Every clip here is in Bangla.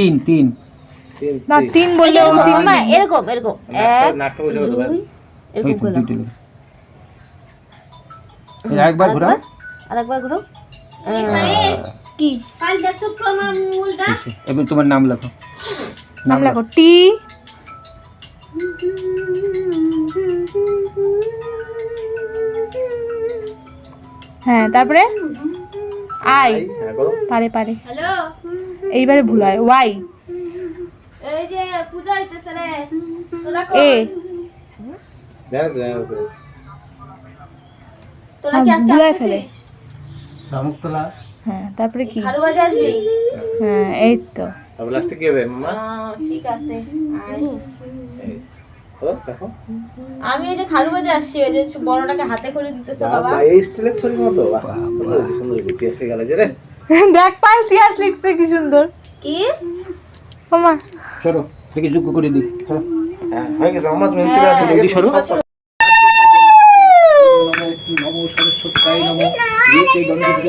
তিন তিন। না তিন। বললে ও তিন মা এরকম এরকম এক এরকম একবার ঘোরাও। আরেকবার ঘুরো কি? এবার তোমার নাম লেখো। নাম লেখো টি। হ্যাঁ তারপরে? আই হ্যাঁ পারে পারে। হ্যালো। এইবারে ভুল হয়। ওয়াই এই যে পূজা হইতেছে রে। তোরা এ। দেখো দেখো তোরা কি আজকে ভুলাই ফেলে। হ্যাঁ তারপরে কি? খারু বাজে আসবি? হ্যাঁ এই তো। লাস্টে কি হবে মামা ঠিক আছে। আমি ওই যে খারু বাজে আসছি ওই যে বড়টাকে হাতে করে দিতেছে বাবা এই স্টিলের ছবির মতো। সুন্দর হয়েছে, সুন্দর গেল যে রে। দেখ পাল ইতিহাস লিখছে কি সুন্দর। কি? ওমা। সরো থেকে যোগ্য করে সরো। হ্যাঁ হয়ে গেছে মামা তুমি চলে আসো সরো নমো নমো গন্ধপুত্র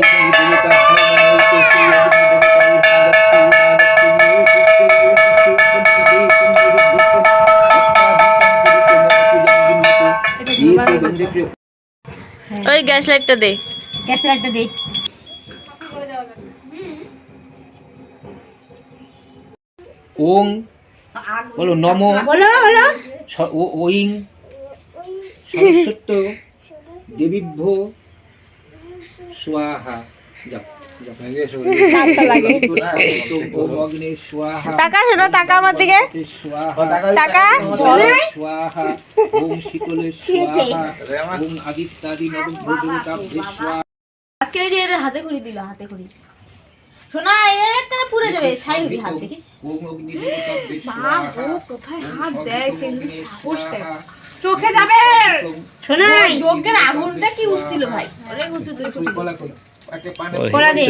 ওই গ্যাস লাইটটা দে। গ্যাস লাইটটা দে। ওং বলো নমো বলো বলো। ওইং সরস্বত দেবীভ্য স্বাহা। যাও যাও। লাগে। ওম অগ্নে টাকা শোনো টাকা আমার দিকে। টাকা ওম শীতলে ওম আদিত্যাদি নবভোজনকাভ্যে স্বাহা। আজকে যে হাতে খড়ি দিল হাতে খড়ি শোনা এর একটা পুড়ে যাবে। ছাই হবি হাত দেখিস। কোথায় হাত দেয় স্বাহা চোখে যাবে! শোনাই যজ্ঞের আগুনটা কি উঠছিল ভাই? অনেক উঁচু তুই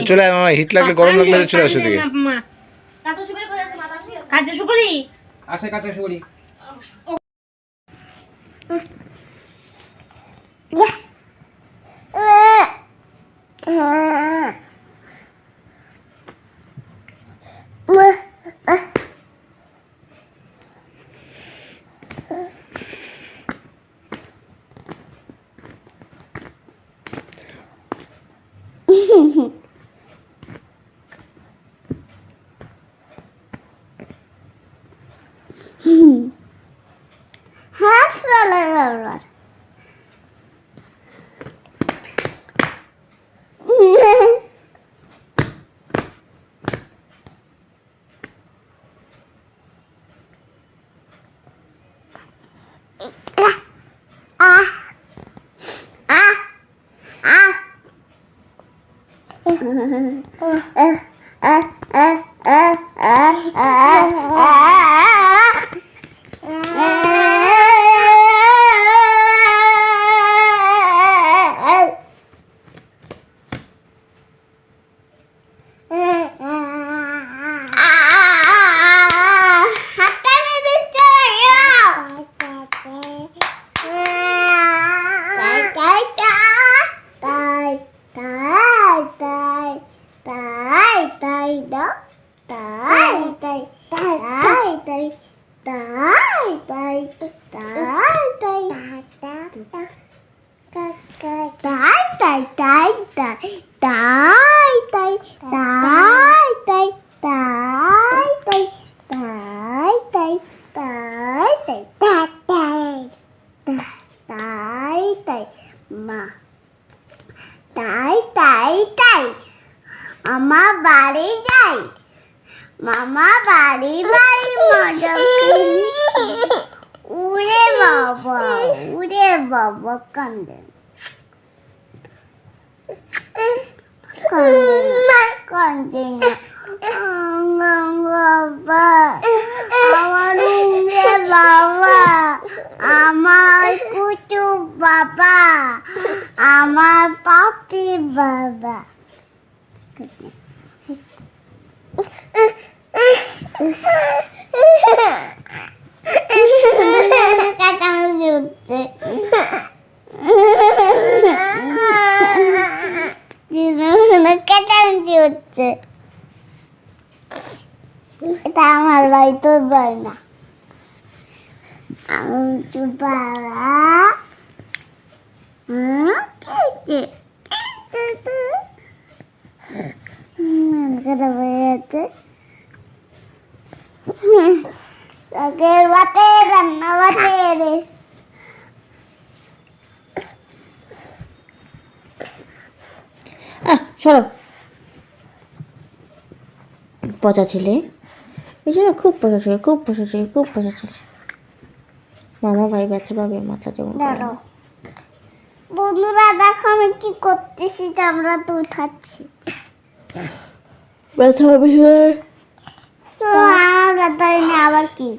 চলে মামা হিট লাগলে গরম লাগলে চলে আসো দিকে কাঁচা সুপারি Hasbelalar var. 嗯嗯嗯嗯嗯嗯嗯嗯嗯嗯。だいたい、だいたい、だいたい、だいたい、だいたい、だいたい、だいたい、ま、だいたいたい、あまばりだい。ママバリバリもじゃくに。ればば、うればばかんだ。আমার বাবা। আমার কুটু বাবা। আমার পাপি বাবা। কাটানো হচ্ছে হচ্ছে। এটা আমার বাড়ি তোর বাড়ি না আমার বাবা সকের বাতে রান্না বাতে রে। সরো। পচা ছেলে। এই জন্য খুব পচা ছেলে খুব পচা ছেলে খুব পচা ছেলে। মামা ভাই ব্যথা পাবে মাথা যেমন বন্ধুরা দেখো আমি কি করতেছি আমরা তো উঠাচ্ছি ব্যথা হবে আমার হয়নি আবার কি?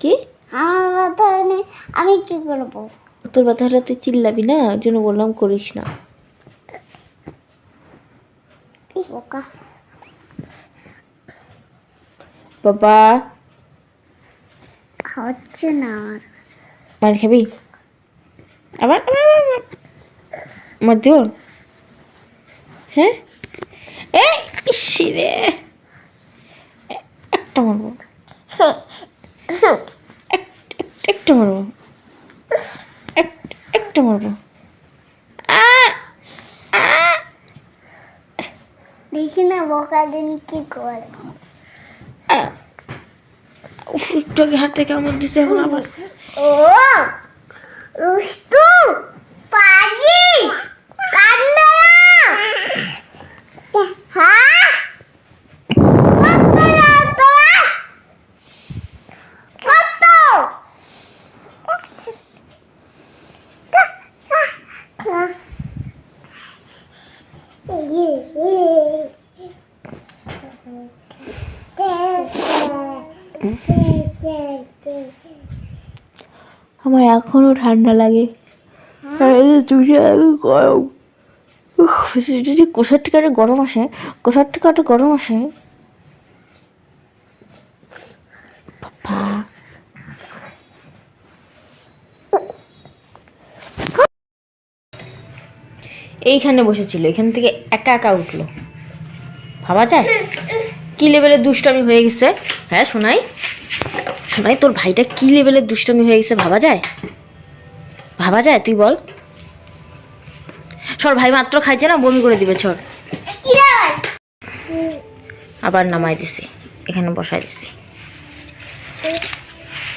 কি? আমার হয়নি আমি কি করব? তোর ব্যথা হলে তুই চিল্লাবি না? ওই জন্য বললাম করিস না। বোকা। বাবা। হচ্ছে না আমার মার খাবি? আবার। মার দিব? হ্যাঁ? এই ইসি রে। একটা মারবো। এক- একটা মারবো। এক- একটা মারবো। দেখি না বোকা দিন কি করে। আ। উফ, একটু হাতে কামড় দিছে এখন আবার। ও দুষ্টু পাগি কান্না হ্যাঁ কত দাও তোরা? কত? আমার এখনও ঠান্ডা লাগে। গরম যদি কোষার টিকাটা গরম আসে, কোষার টিকাটা গরম আসে। এইখানে বসেছিল, এখান থেকে একা একা উঠল। ভাবা যায়? কি লেভেলের দুষ্টামি হয়ে গেছে? হ্যাঁ শোনাই শোনাই তোর ভাইটা কি লেভেলের দুষ্টামি হয়ে গেছে ভাবা যায়? ভাবা যায়, তুই বল। সর, ভাই মাত্র খাইছে না, বমি করে দিবে ছর আবার নামাই দিছি, এখানে বসাই দিছি।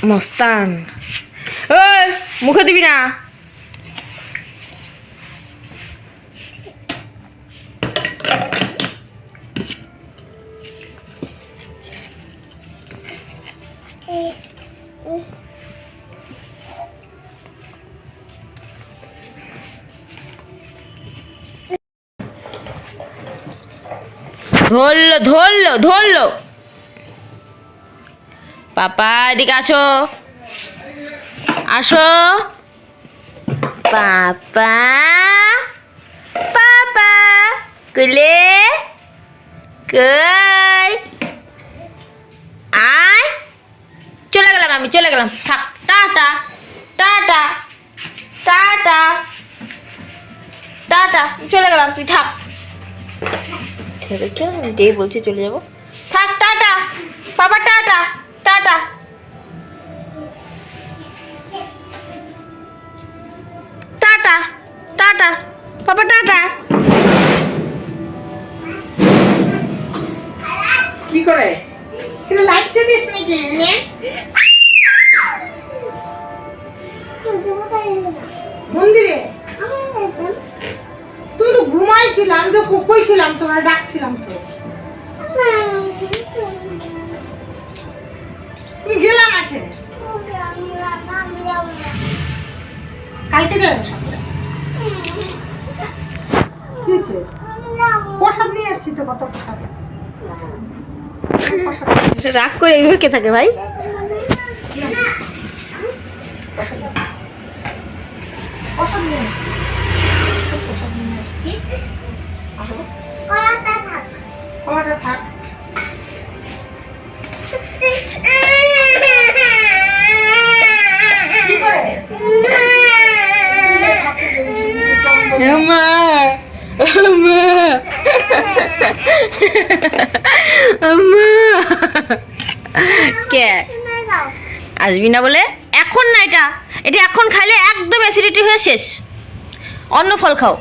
মস্তান। ওই মুখে দিবি না। ধরলো ধরলো ধরলো। পাপা, এদিকে আসো। আসো। পাপা পাপা, কুলে, কই? আয়। চলে গেলাম আমি, চলে গেলাম। থাক, টাটা টাটা টাটা টাটা, চলে গেলাম, তুই থাক। দেখছ যে বলছি চলে যাব। থাক, টাটা। বাবা, tata tata. Tata tata. Tata. কি করে? লাইট নাকি? আমি তো কোকই ছিলাম? তোরা ডাকছিলাম তো। তুমি গেলাম কালকে যাব সকালে? কি প্রসাদ নিয়ে এসছি তো কত প্রসাদ? রাগ করে এইভাবে কে থাকে ভাই? প্রসাদ নিয়ে এসছি দিচ্ছি কে আসবি না বলে? এখন না এটা। এটা এখন খাইলে একদম অ্যাসিডিটি হয়ে শেষ। অন্য ফল খাও।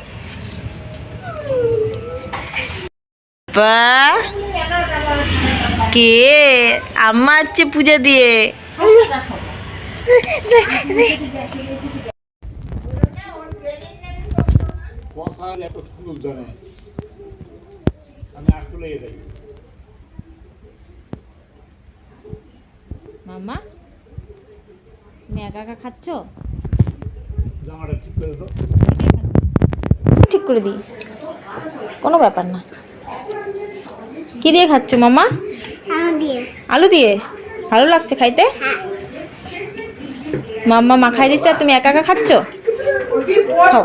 কে? আম্মা হচ্ছে পূজা দিয়ে। মামা তুমি একা একা খাচ্ছ? ঠিক করে দিই। কোনো ব্যাপার না। কি দিয়ে খাচ্ছ মামা? আলু দিয়ে। ভালো লাগছে খাইতে? মাম্মা মাখাই দিচ্ছে আর তুমি একা একা খাচ্ছ? খাও।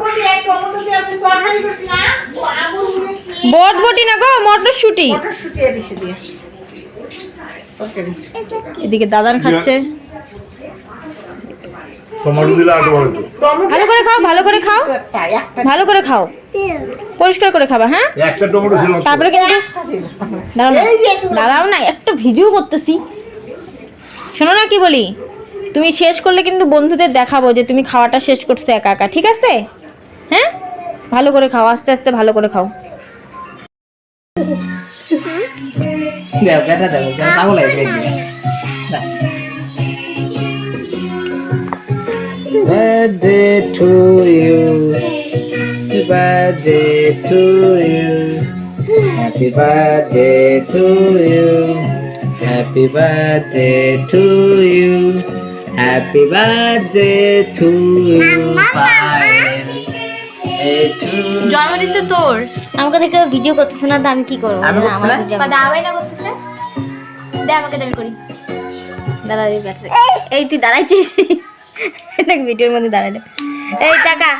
বটবটি না গো মটরশুটি। এদিকে দাদান খাচ্ছে। ভালো করে খাও ভালো করে খাও। ভালো করে খাও। পরিষ্কার করে খাবা হ্যাঁ? একটা টমেটো ছিল তারপরে কিন্তু দাঁড়াও না, দাঁড়াও না একটা ভিডিও করতেছি। শোনো না কি বলি? তুমি শেষ করলে কিন্তু বন্ধুদের দেখাবো যে তুমি খাওয়াটা শেষ করছ একা একা ঠিক আছে? হ্যাঁ? ভালো করে খাও আস্তে আস্তে ভালো করে খাও। দেখ বেটা দেখ পাগল গেছে। Birthday to you. Happy birthday to you. Happy birthday to you. Happy birthday to you. Happy birthday to you. জন্মদিন তো তোর। আমাকে থেকে ভিডিও করতেছে না তো আমি কি করব? আমি করতেছি না? দাওয়াই না। করতেছে? দে আমাকে দাবি করি। দাঁড়া এই এই তুই দাঁড়াইছিস? দেখ ভিডিওর মধ্যে দাঁড়ালে এই টাকা।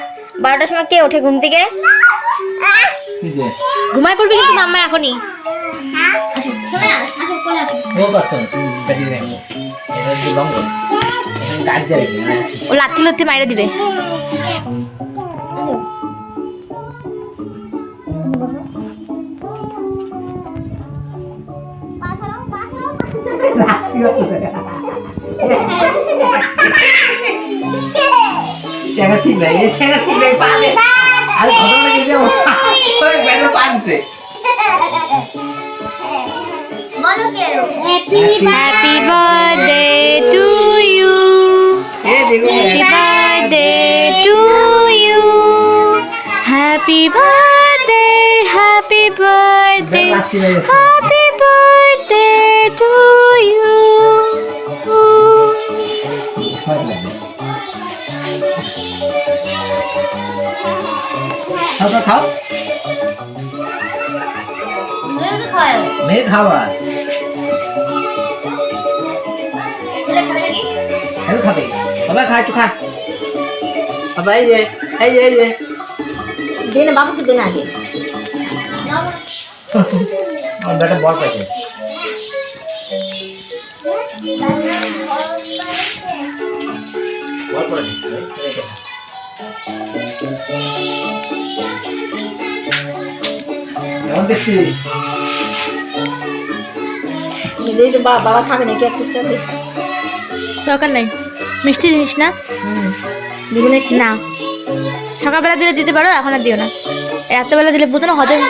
বারোটার সময় কে ওঠে ঘুম থেকে। ঘুমাই পড়বি কিন্তু মাম্মা এখনই। ও হ্যাঁ। ও লাথি লথি মাইরে দিবে। চেহারা ঠিক নাই এই চেহারা ঠিক নাই পাবে আরে ঘটনা কি যে অবস্থা ওই বেটা পানছে happy happy birthday to you happy birthday to you happy birthday happy birthday happy birthday to you খাও। খাও খাও মেয়ে খাওয়া। হেল খাবে সবাই খা একটু খা। বাবা এই যে এই যে এই যে। দিনে বাবুকে দিন আগে। আমার বেটা বল পাইছে। দেখছি। বাবা খাবে নাকি একটু দরকার নাই। মিষ্টি জিনিস না? দিবনে না। সকালবেলা দিলে দিতে পারো এখন আর দিও না। রাত্রেবেলা দিলে বুঝো না হজম